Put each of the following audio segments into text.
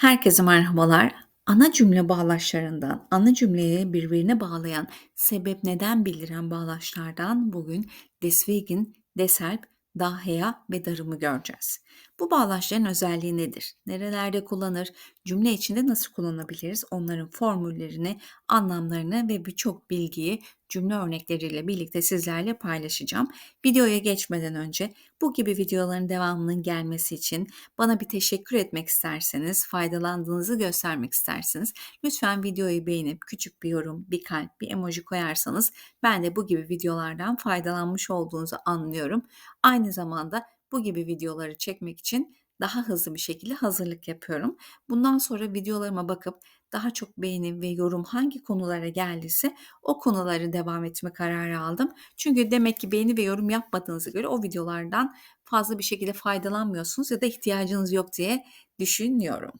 Herkese merhabalar. Ana cümle bağlaçlarından, ana cümleyi birbirine bağlayan, sebep neden bildiren bağlaçlardan bugün deswegen, deshalb, daher ve darımı göreceğiz. Bu bağlaçların özelliği nedir? Nerelerde kullanır? Cümle içinde nasıl kullanabiliriz? Onların formüllerini, anlamlarını ve birçok bilgiyi cümle örnekleriyle birlikte sizlerle paylaşacağım. Videoya geçmeden önce bu gibi videoların devamının gelmesi için bana bir teşekkür etmek isterseniz, faydalandığınızı göstermek isterseniz lütfen videoyu beğenip küçük bir yorum, bir kalp, bir emoji koyarsanız ben de bu gibi videolardan faydalanmış olduğunuzu anlıyorum. Aynı zamanda bu gibi videoları çekmek için daha hızlı bir şekilde hazırlık yapıyorum. Bundan sonra videolarıma bakıp daha çok beğeni ve yorum hangi konulara geldiyse o konuları devam etme kararı aldım. Çünkü demek ki beğeni ve yorum yapmadığınıza göre o videolardan fazla bir şekilde faydalanmıyorsunuz ya da ihtiyacınız yok diye düşünüyorum.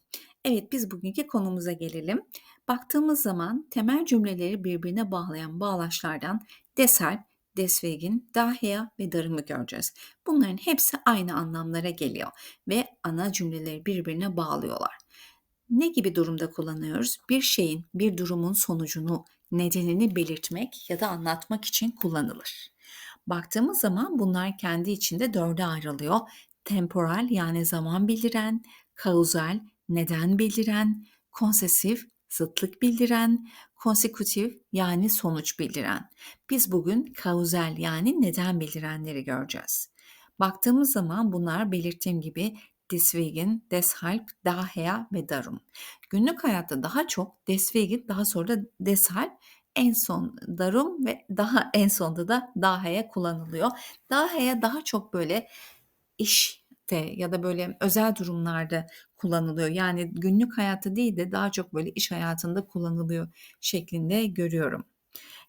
Evet biz bugünkü konumuza gelelim. Baktığımız zaman temel cümleleri birbirine bağlayan bağlaçlardan deshalb, deswegen, daher ve darımı göreceğiz. Bunların hepsi aynı anlamlara geliyor ve ana cümleleri birbirine bağlıyorlar. Ne gibi durumda kullanıyoruz? Bir şeyin, bir durumun sonucunu, nedenini belirtmek ya da anlatmak için kullanılır. Baktığımız zaman bunlar kendi içinde dörde ayrılıyor. Temporal yani zaman bildiren, kauzal neden bildiren, konsesif zıtlık bildiren, konsekutif yani sonuç bildiren. Biz bugün kausal yani neden bildirenleri göreceğiz. Baktığımız zaman bunlar belirttiğim gibi deswegen, deshalb, daher ve darum. Günlük hayatta daha çok deswegen, daha sonra da deshalb, en son darum ve daha en sonda da daher'e kullanılıyor. Daher'e daha çok böyle işte ya da böyle özel durumlarda kullanılıyor. Yani günlük hayatta değil de daha çok böyle iş hayatında kullanılıyor şeklinde görüyorum.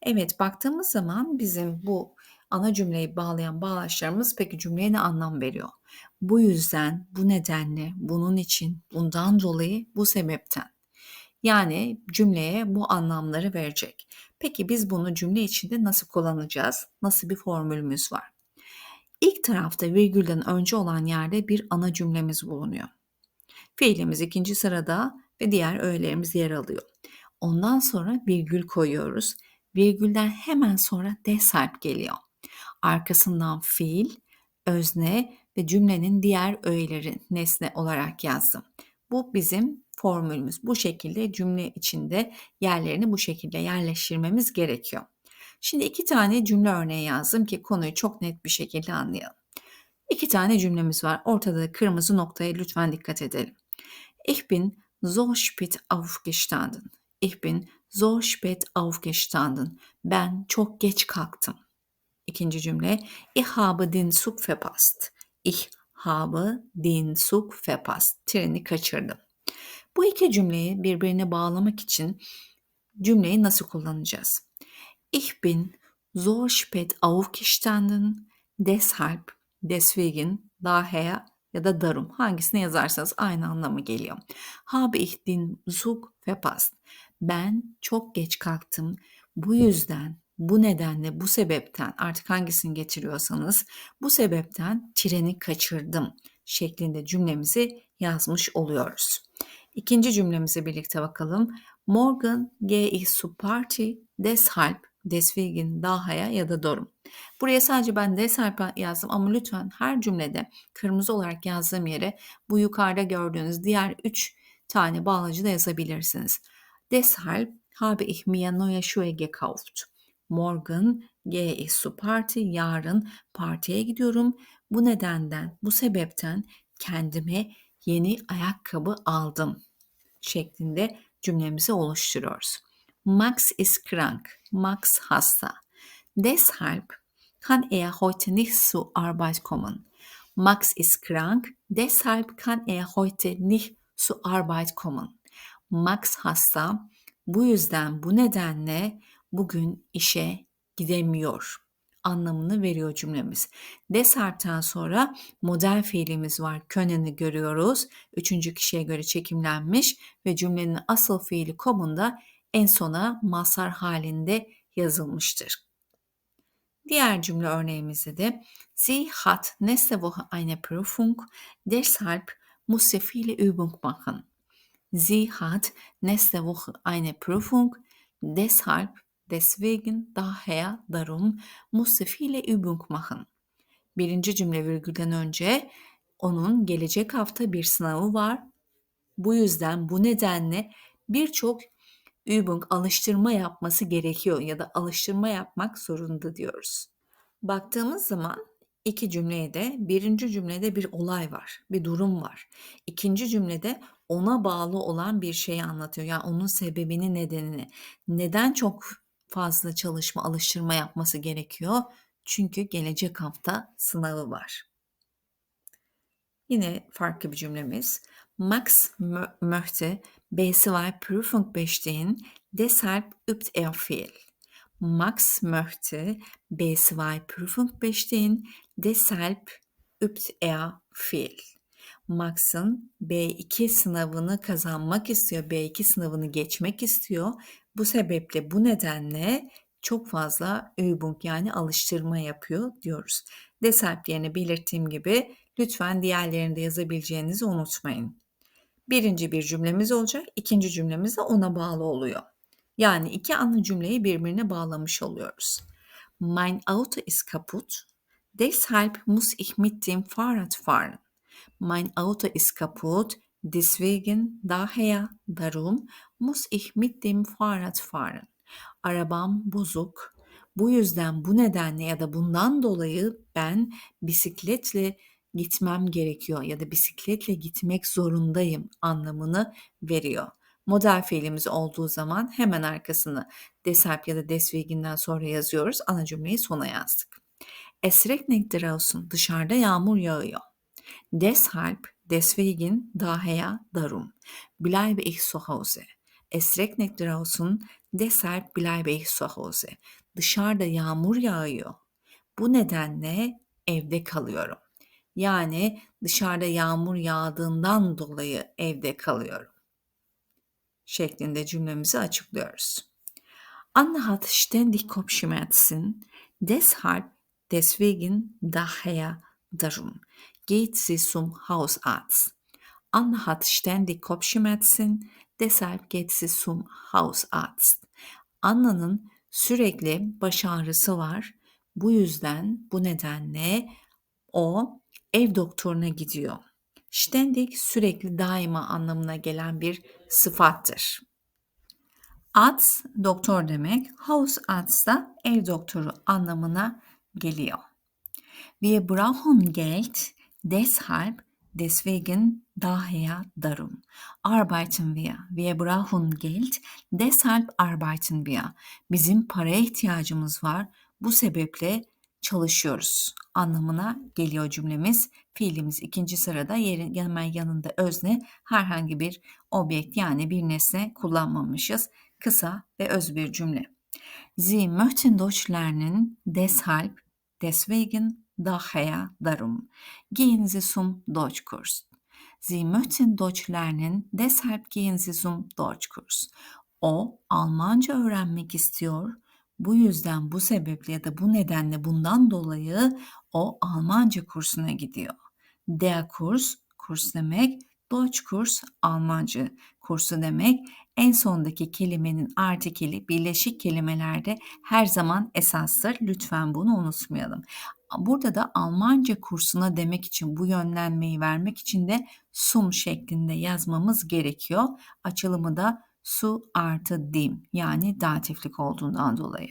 Evet baktığımız zaman bizim bu ana cümleyi bağlayan bağlaçlarımız peki cümleye ne anlam veriyor? Bu yüzden, bu nedenle, bunun için, bundan dolayı, bu sebepten. Yani cümleye bu anlamları verecek. Peki biz bunu cümle içinde nasıl kullanacağız? Nasıl bir formülümüz var? İlk tarafta virgülden önce olan yerde bir ana cümlemiz bulunuyor. Fiilimiz ikinci sırada ve diğer öğelerimiz yer alıyor. Ondan sonra virgül koyuyoruz. Virgülden hemen sonra deshalb geliyor. Arkasından fiil, özne ve cümlenin diğer öğeleri nesne olarak yazdım. Bu bizim formülümüz. Bu şekilde cümle içinde yerlerini bu şekilde yerleştirmemiz gerekiyor. Şimdi iki tane cümle örneği yazdım ki konuyu çok net bir şekilde anlayalım. İki tane cümlemiz var. Ortada kırmızı noktaya lütfen dikkat edelim. Ich bin so spät aufgestanden. Ich bin so spät aufgestanden. Ben çok geç kalktım. İkinci cümle. Ich habe den Zug verpasst. Ich habe den Zug verpasst. Treni kaçırdım. Bu iki cümleyi birbirine bağlamak için cümleyi nasıl kullanacağız? Ich bin so spät aufgestanden, deshalb, deswegen, daher ya da darum hangisine yazarsanız aynı anlamı geliyor. Habe ich den Zug verpasst. Ben çok geç kalktım. Bu yüzden, bu nedenle, bu sebepten artık hangisini getiriyorsanız bu sebepten treni kaçırdım şeklinde cümlemizi yazmış oluyoruz. İkinci cümlemize birlikte bakalım. Morgen gehe ich zu Party, deshalb deswegen, dahaya ya da dorum. Buraya sadece ben deshalb yazdım ama lütfen her cümlede kırmızı olarak yazdığım yere bu yukarıda gördüğünüz diğer üç tane bağlacı da yazabilirsiniz. Deshalb habe ich mir neue Schuhe gekauft. Morgen gehe ich zu Party. Yarın partiye gidiyorum. Bu nedenden, bu sebepten kendime yeni ayakkabı aldım şeklinde cümlemizi oluşturuyoruz. Max ist krank. Max hasta. Deshalb kann er heute nicht zur Arbeit kommen. Max ist krank. Deshalb kann er heute nicht zur Arbeit kommen. Max hasta. Bu yüzden, bu nedenle bugün işe gidemiyor anlamını veriyor cümlemiz. Deshalb'ten sonra model fiilimiz var. Könen'i görüyoruz. Üçüncü kişiye göre çekimlenmiş ve cümlenin asıl fiili komunda en sona masar halinde yazılmıştır. Diğer cümle örneğimizde de Sie hat nächste Woche eine Prüfung, deshalb muss sie viele Übung machen. Sie hat nächste Woche eine Prüfung. Deshalb, deswegen, daher, darum muss sie viele Übung machen. Birinci cümle virgülden önce onun gelecek hafta bir sınavı var. Bu yüzden bu nedenle birçok Übung alıştırma yapması gerekiyor ya da alıştırma yapmak zorunda diyoruz. Baktığımız zaman iki cümleye de birinci cümlede bir olay var, bir durum var. İkinci cümlede ona bağlı olan bir şeyi anlatıyor. Yani onun sebebini, nedenini. Neden çok fazla çalışma, alıştırma yapması gerekiyor? Çünkü gelecek hafta sınavı var. Yine farklı bir cümlemiz. Max möchte B2 Prüfung bestehen, deshalb übt er viel. Max möchte B2 Prüfung bestehen, deshalb übt er viel. Max'ın B2 sınavını kazanmak istiyor, B2 sınavını geçmek istiyor. Bu sebeple bu nedenle çok fazla Übung yani alıştırma yapıyor diyoruz. Deshalb yerine belirttiğim gibi lütfen diğerlerini de yazabileceğinizi unutmayın. Birinci bir cümlemiz olacak, ikinci cümlemiz de ona bağlı oluyor. Yani iki ana cümleyi birbirine bağlamış oluyoruz. Mein Auto ist kaputt, deshalb muss ich mit dem Fahrrad fahren. Mein Auto ist kaputt, deswegen, daher, darum muss ich mit dem Fahrrad fahren. Arabam bozuk. Bu yüzden, bu nedenle ya da bundan dolayı ben bisikletle gitmem gerekiyor ya da bisikletle gitmek zorundayım anlamını veriyor. Model fiilimiz olduğu zaman hemen arkasını deshalb ya da deswegen'den sonra yazıyoruz. Ana cümleyi sona yazdık. Es regnet draußen. Dışarıda yağmur yağıyor. Deshalb, deswegen, daher, darum. Bleibe ich zu Hause. Es regnet draußen. Deshalb bleibe ich zu Hause. Dışarıda yağmur yağıyor. Bu nedenle evde kalıyorum. Yani dışarıda yağmur yağdığından dolayı evde kalıyorum. Şeklinde cümlemizi açıklıyoruz. Anne hat ständig Kopfschmerzen, deshalb, deswegen, daher, darum geht sie zum Hausarzt. Anne hat ständig Kopfschmerzen, deshalb geht sie zum Hausarzt. Anna'nın sürekli baş ağrısı var. Bu yüzden, bu nedenle o ev doktoruna gidiyor. Ständig sürekli daima anlamına gelen bir sıfattır. Arzt doktor demek, Hausarzt da ev doktoru anlamına geliyor. Wir brauchen Geld, deshalb, deswegen, daher, darum. Arbeiten wir. Wir brauchen Geld, deshalb arbeiten wir. Bizim paraya ihtiyacımız var. Bu sebeple çalışıyoruz anlamına geliyor cümlemiz. Fiilimiz ikinci sırada yerin hemen yanında özne herhangi bir objekt yani bir nesne kullanmamışız. Kısa ve öz bir cümle. Sie möchten Deutsch lernen, deshalb, deswegen, daher, darum. Gehen Sie zum Deutschkurs. Sie möchten Deutsch lernen, deshalb gehen Sie zum Deutschkurs. O Almanca öğrenmek istiyor. Bu yüzden bu sebeple ya da bu nedenle bundan dolayı o Almanca kursuna gidiyor. Der kurs, kurs demek. Deutsch kurs, Almanca kursu demek. En sondaki kelimenin artikeli birleşik kelimelerde her zaman esastır. Lütfen bunu unutmayalım. Burada da Almanca kursuna demek için bu yönlenmeyi vermek için de sum şeklinde yazmamız gerekiyor. Açılımı da su artı dim yani datiflik olduğundan dolayı.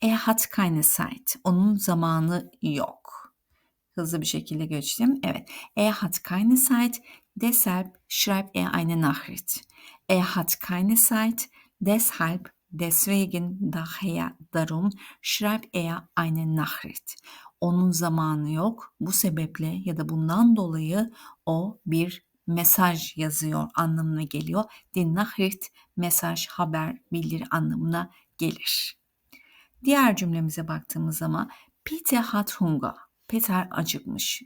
Er hat keine Zeit. Onun zamanı yok. Hızlı bir şekilde geçtim. Evet. Er hat keine Zeit. Deshalb schreibt er eine Nachricht. Er hat keine Zeit. Deshalb, deswegen, daher, darum schreibt er eine Nachricht. Onun zamanı yok. Bu sebeple ya da bundan dolayı o bir mesaj yazıyor anlamına geliyor. Die Nachricht mesaj, haber, bildiri anlamına gelir. Diğer cümlemize baktığımız zaman Peter hat Hunger. Peter acıkmış.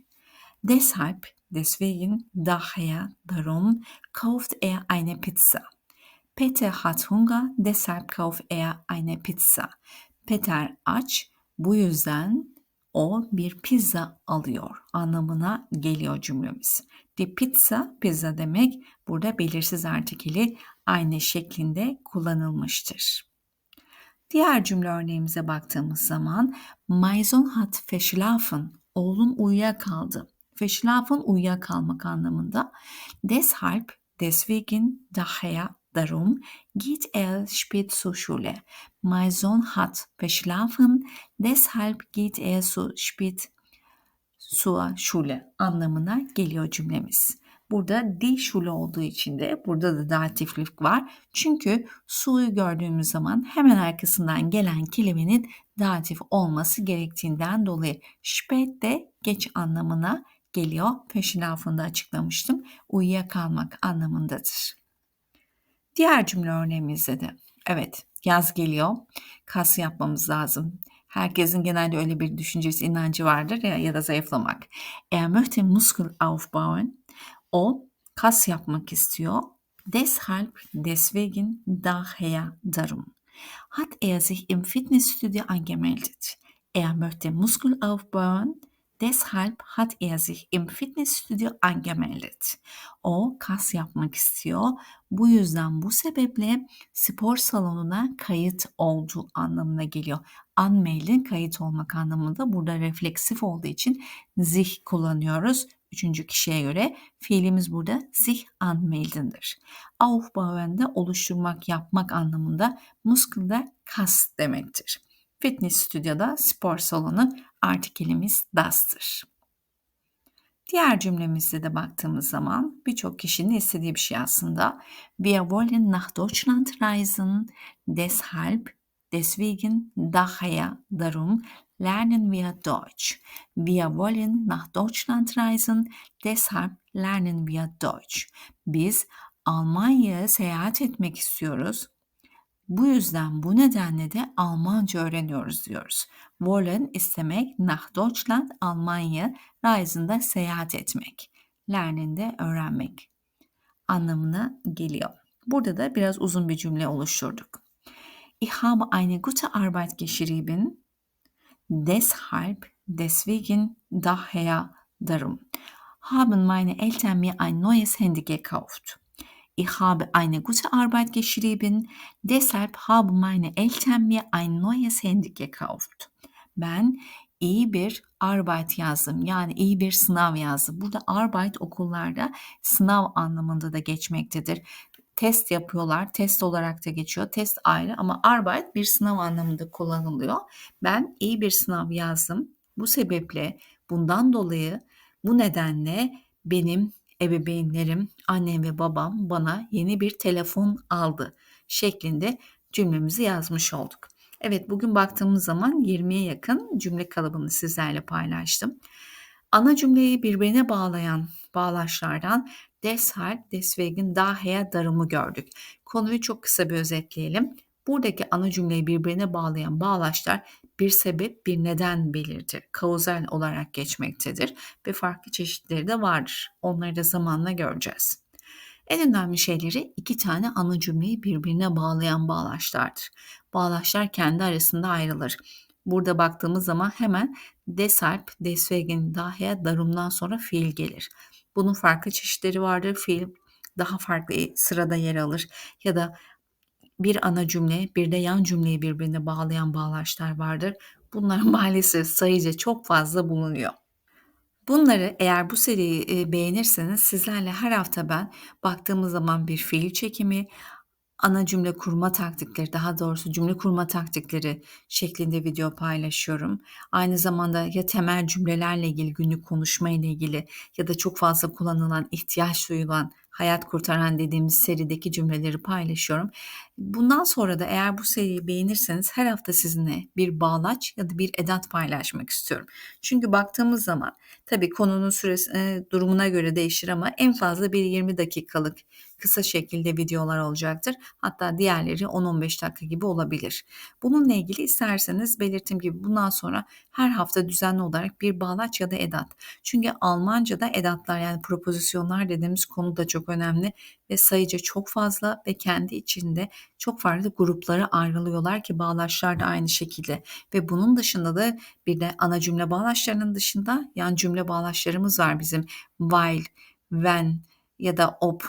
Deshalb, deswegen, daher, darum kauft er eine Pizza. Peter hat Hunger, deshalb kauft er eine Pizza. Peter aç, bu yüzden o bir pizza alıyor anlamına geliyor cümlemiz. Die Pizza, pizza demek. Burada belirsiz artikeli aynı şeklinde kullanılmıştır. Diğer cümle örneğimize baktığımız zaman Mein Sohn hat verschlafen. Oğlum uyuyakaldı. Verschlafen uyuyakalmak anlamında. Deshalb, deswegen, daher, darum geht er spät zur Schule. Mein Sohn hat verschlafen, deshalb geht er so spät zur Schule anlamına geliyor cümlemiz. Burada die Schule olduğu için de burada da datiflik var. Çünkü su'yu gördüğümüz zaman hemen arkasından gelen kelimenin datif olması gerektiğinden dolayı spät de geç anlamına geliyor. Peşin lafında açıklamıştım. Uyuyakalmak anlamındadır. Diğer cümle örneğimizde de evet yaz geliyor. Kas yapmamız lazım. Herkesin genelde öyle bir düşüncesi, inancı vardır ya, ya da zayıflamak. Er möchte Muskel aufbauen. O kas yapmak istiyor. Deshalb, deswegen, daher, darum. Hat er sich im Fitnessstudio angemeldet. Er möchte Muskel aufbauen. Deshalb hat er sich im Fitnessstudio angemeldet. O kas yapmak istiyor. Bu yüzden bu sebeple spor salonuna kayıt oldu anlamına geliyor. Anmelden kayıt olmak anlamında burada refleksif olduğu için zih kullanıyoruz. Üçüncü kişiye göre fiilimiz burada sich anmeldendir. Aufbauen da oluşturmak, yapmak anlamında muskel da kas demektir. Fitness stüdyoda spor salonu artikelimiz das'tır. Diğer cümlemizde de baktığımız zaman birçok kişinin istediği bir şey aslında. Wir wollen nach Deutschland reisen, deshalb, deswegen, daher, darum lernen wir Deutsch. Wir wollen nach Deutschland reisen, deshalb lernen wir Deutsch. Biz Almanya'ya seyahat etmek istiyoruz. Bu yüzden bu nedenle de Almanca öğreniyoruz diyoruz. Wollen istemek, nach Deutschland, Almanya, Reisen'da seyahat etmek. Lernen de öğrenmek anlamına geliyor. Burada da biraz uzun bir cümle oluşturduk. Ich habe eine gute Arbeit geschrieben. Deshalb, deswegen, daher, darum. Haben meine Eltern mir ein neues Handy gekauft. Ich habe eine gute Arbeit geschrieben, deshalb haben meine Eltern mir ein neues Handy gekauft. Ben iyi bir Arbeit yazdım. Yani iyi bir sınav yazdım. Burada Arbeit okullarda sınav anlamında da geçmektedir. Test yapıyorlar. Test olarak da geçiyor. Test ayrı ama Arbeit bir sınav anlamında kullanılıyor. Ben iyi bir sınav yazdım. Bu sebeple bundan dolayı bu nedenle benim ebeveynlerim, annem ve babam bana yeni bir telefon aldı şeklinde cümlemizi yazmış olduk. Evet bugün baktığımız zaman 20'ye yakın cümle kalıbını sizlerle paylaştım. Ana cümleyi birbirine bağlayan bağlaçlardan deshalb, deswegen, daher darımı gördük. Konuyu çok kısa bir özetleyelim. Buradaki ana cümleyi birbirine bağlayan bağlaçlar bir sebep, bir neden belirtir. Kauzal olarak geçmektedir ve farklı çeşitleri de vardır. Onları da zamanla göreceğiz. En önemli şeyleri iki tane ana cümleyi birbirine bağlayan bağlaçlardır. Bağlaçlar kendi arasında ayrılır. Burada baktığımız zaman hemen deshalb, deswegen, daher, darumdan sonra fiil gelir. Bunun farklı çeşitleri vardır. Fiil daha farklı sırada yer alır ya da bir ana cümle, bir de yan cümleyi birbirine bağlayan bağlaçlar vardır. Bunlar maalesef sayıca çok fazla bulunuyor. Bunları eğer bu seriyi beğenirseniz sizlerle her hafta ben baktığımız zaman bir fiil çekimi, ana cümle kurma taktikleri, daha doğrusu cümle kurma taktikleri şeklinde video paylaşıyorum. Aynı zamanda ya temel cümlelerle ilgili günlük konuşma ile ilgili ya da çok fazla kullanılan, ihtiyaç duyulan hayat kurtaran dediğimiz serideki cümleleri paylaşıyorum. Bundan sonra da eğer bu seriyi beğenirseniz her hafta sizinle bir bağlaç ya da bir edat paylaşmak istiyorum. Çünkü baktığımız zaman tabii konunun süresi e, durumuna göre değişir ama en fazla bir 20 dakikalık kısa şekilde videolar olacaktır. Hatta diğerleri 10-15 dakika gibi olabilir. Bununla ilgili isterseniz belirttiğim gibi bundan sonra her hafta düzenli olarak bir bağlaç ya da edat. Çünkü Almanca'da edatlar yani propozisyonlar dediğimiz konu da çok önemli ve sayıca çok fazla ve kendi içinde çok farklı gruplara ayrılıyorlar ki bağlaçlar da aynı şekilde ve bunun dışında da bir de ana cümle bağlaçlarının dışında yan cümle bağlaçlarımız var bizim while, when ya da op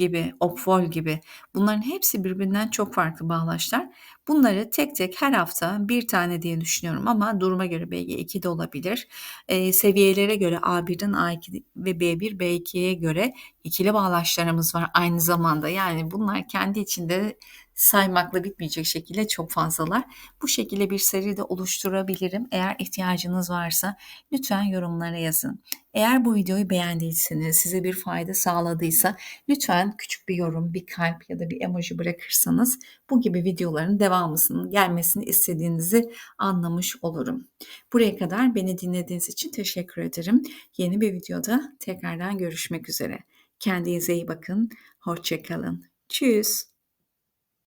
gibi, opvol gibi bunların hepsi birbirinden çok farklı bağlaçlar. Bunları tek tek her hafta bir tane diye düşünüyorum ama duruma göre belki 2 de olabilir. Ee, seviyelere göre A1'den A2 ve B1, B2'ye göre ikili bağlaçlarımız var aynı zamanda. Yani bunlar kendi içinde saymakla bitmeyecek şekilde çok fazlalar. Bu şekilde bir seri de oluşturabilirim. Eğer ihtiyacınız varsa lütfen yorumlara yazın. Eğer bu videoyu beğendiyseniz, size bir fayda sağladıysa lütfen küçük bir yorum, bir kalp ya da bir emoji bırakırsanız bu gibi videoların devamısının gelmesini istediğinizi anlamış olurum. Buraya kadar beni dinlediğiniz için teşekkür ederim. Yeni bir videoda tekrardan görüşmek üzere. Kendinize iyi bakın. Hoşçakalın. Tschüss.